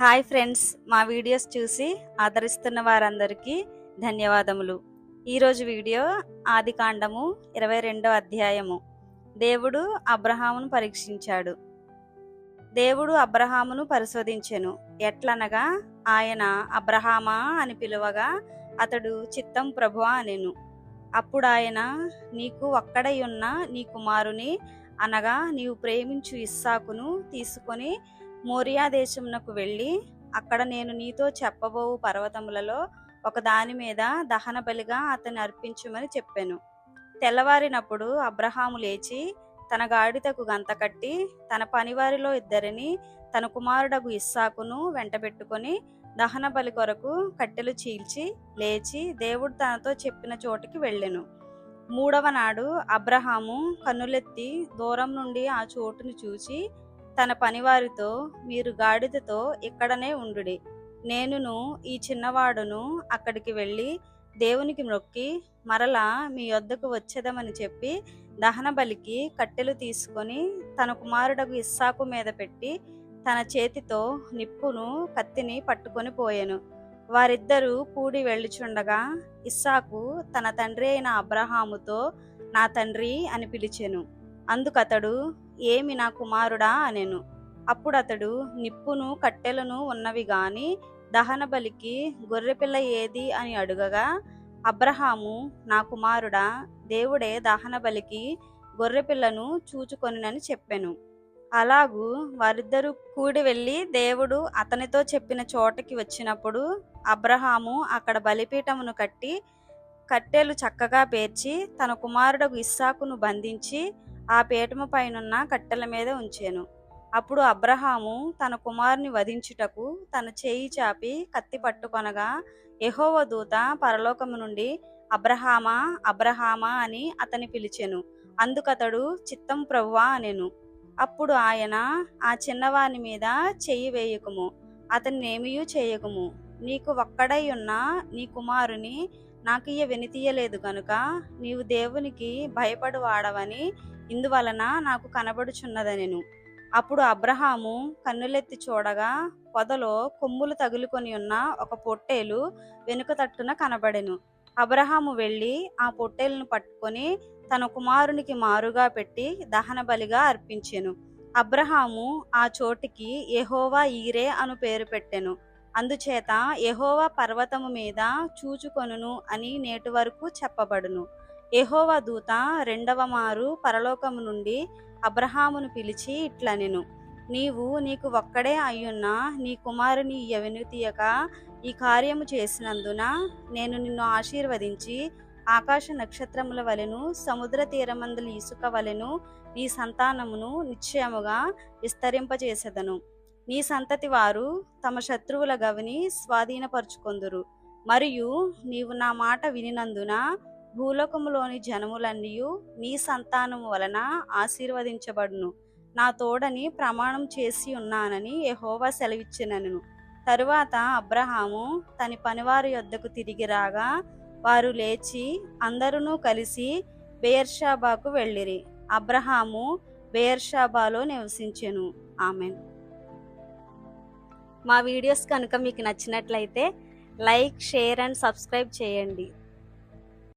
Hi friends మా videos చూసి ఆదరిస్తున్న వారందరికీ ధన్యవాదములు. ఈరోజు వీడియో ఆది కాండము ఇరవై రెండవ అధ్యాయము. దేవుడు అబ్రహామును పరీక్షించాడు. దేవుడు అబ్రహామును పరిశోధించెను. ఎట్లనగా ఆయన అబ్రహామా అని పిలువగా అతడు చిత్తం ప్రభువా అనెను. అప్పుడు ఆయన నీకు ఒక్కడై ఉన్న నీ కుమారుని అనగా నీవు ప్రేమించు ఇస్సాకును తీసుకొని మోరియా దేశమునకు వెళ్ళి అక్కడ నేను నీతో చెప్పబోవు పర్వతములలో ఒక దాని మీద దహన బలిగా అతన్ని అర్పించుమని చెప్పాను. తెల్లవారినప్పుడు అబ్రహాము లేచి తన గాడిదకు గంత కట్టి తన పనివారిలో ఇద్దరిని తన కుమారుడగు ఇస్సాకును వెంటబెట్టుకొని దహన బలి కొరకు కట్టెలు చీల్చి లేచి దేవుడు తనతో చెప్పిన చోటుకి వెళ్ళెను. మూడవ నాడు అబ్రహాము కన్నులెత్తి దూరం నుండి ఆ చోటును చూసి తన పనివారితో మీరు గాడిదతో ఇక్కడనే ఉండుడి. నేనును ఈ చిన్నవాడును అక్కడికి వెళ్ళి దేవునికి మొక్కి మరలా మీ వద్దకు వచ్చేదమని చెప్పి దహన బలికి కట్టెలు తీసుకొని తన కుమారుడకు ఇస్సాకు మీద పెట్టి తన చేతితో నిప్పును కత్తిని పట్టుకొని పోయెను. వారిద్దరూ కూడి వెళ్ళుచుండగా ఇస్సాకు తన తండ్రి అయిన అబ్రహాముతో నా తండ్రి అని పిలిచెను. అందుకతడు ఏమి నా కుమారుడా అనెను. అప్పుడు అతడు నిప్పును కట్టెలను ఉన్నవి గాని దహన బలికి గొర్రెపిల్ల ఏది అని అడుగగా అబ్రహాము నా కుమారుడా దేవుడే దహన బలికి గొర్రెపిల్లను చూచుకొనినని చెప్పెను. అలాగూ వారిద్దరూ కూడి వెళ్ళి దేవుడు అతనితో చెప్పిన చోటకి వచ్చినప్పుడు అబ్రహాము అక్కడ బలిపీఠమును కట్టి కట్టెలు చక్కగా పేర్చి తన కుమారుడకు ఇస్సాకును బంధించి ఆ పీఠము పైనున్న కట్టెల మీద ఉంచాను. అప్పుడు అబ్రహాము తన కుమారుని వధించుటకు తన చేయి చాపి కత్తి పట్టుకొనగా యహోవ దూత పరలోకము నుండి అబ్రహామా అబ్రహామా అని అతని పిలిచెను. అందుకతడు చిత్తం ప్రభువా అనెను. అప్పుడు ఆయన ఆ చిన్నవాని మీద చెయ్యి వేయకుము అతన్ని ఏమీయూ చేయకుము. నీకు ఒక్కడై ఉన్న నీ కుమారుని నాకు ఇయ వెనితీయలేదు గనుక నీవు దేవునికి భయపడు వాడవని ఇందువలన నాకు కనబడుచున్నదనెను అప్పుడు అబ్రహాము కన్నులెత్తి చూడగా పొదలో కొమ్ములు తగులుకొని ఉన్న ఒక పొట్టేలు వెనుక తట్టున కనబడెను. అబ్రహాము వెళ్ళి ఆ పొట్టేలను పట్టుకొని తన కుమారునికి మారుగా పెట్టి దహన బలిగా అర్పించెను. అబ్రహాము ఆ చోటికి ఎహోవా ఈరే అను పేరు పెట్టెను. అందుచేత ఎహోవ పర్వతము మీద చూచుకొనును అని నేటి వరకు చెప్పబడును. ఎహోవ దూత రెండవ మారు పరలోకము నుండి అబ్రహామును పిలిచి ఇట్లనెను నీవు నీకు ఒక్కడే అయ్యున్న నీ కుమారుని యవెనుతీయక ఈ కార్యము చేసినందున నేను నిన్ను ఆశీర్వదించి ఆకాశ నక్షత్రముల వలెను సముద్ర తీరమందుల ఇసుక వలెను నీ సంతానమును నిశ్చయముగా విస్తరింపచేసెదను నీ సంతతి వారు తమ శత్రువుల గవిని స్వాధీనపరుచుకొందురు. మరియు నీవు నా మాట వినినందున భూలోకములోని జనములన్నీ నీ సంతానము వలన ఆశీర్వదించబడును. నా తోడని ప్రమాణం చేసి ఉన్నానని ఎహోవా సెలవిచ్చినను. తరువాత అబ్రహాము తన పనివారి యొద్దకు తిరిగి రాగా వారు లేచి అందరూ కలిసి బెయర్షాబాకు వెళ్ళిరి. అబ్రహాము బెయర్షాబాలో నివసించెను. ఆమెను. మా వీడియోస్ కనుక మీకు నచ్చినట్లయితే లైక్ షేర్ అండ్ సబ్స్క్రైబ్ చేయండి.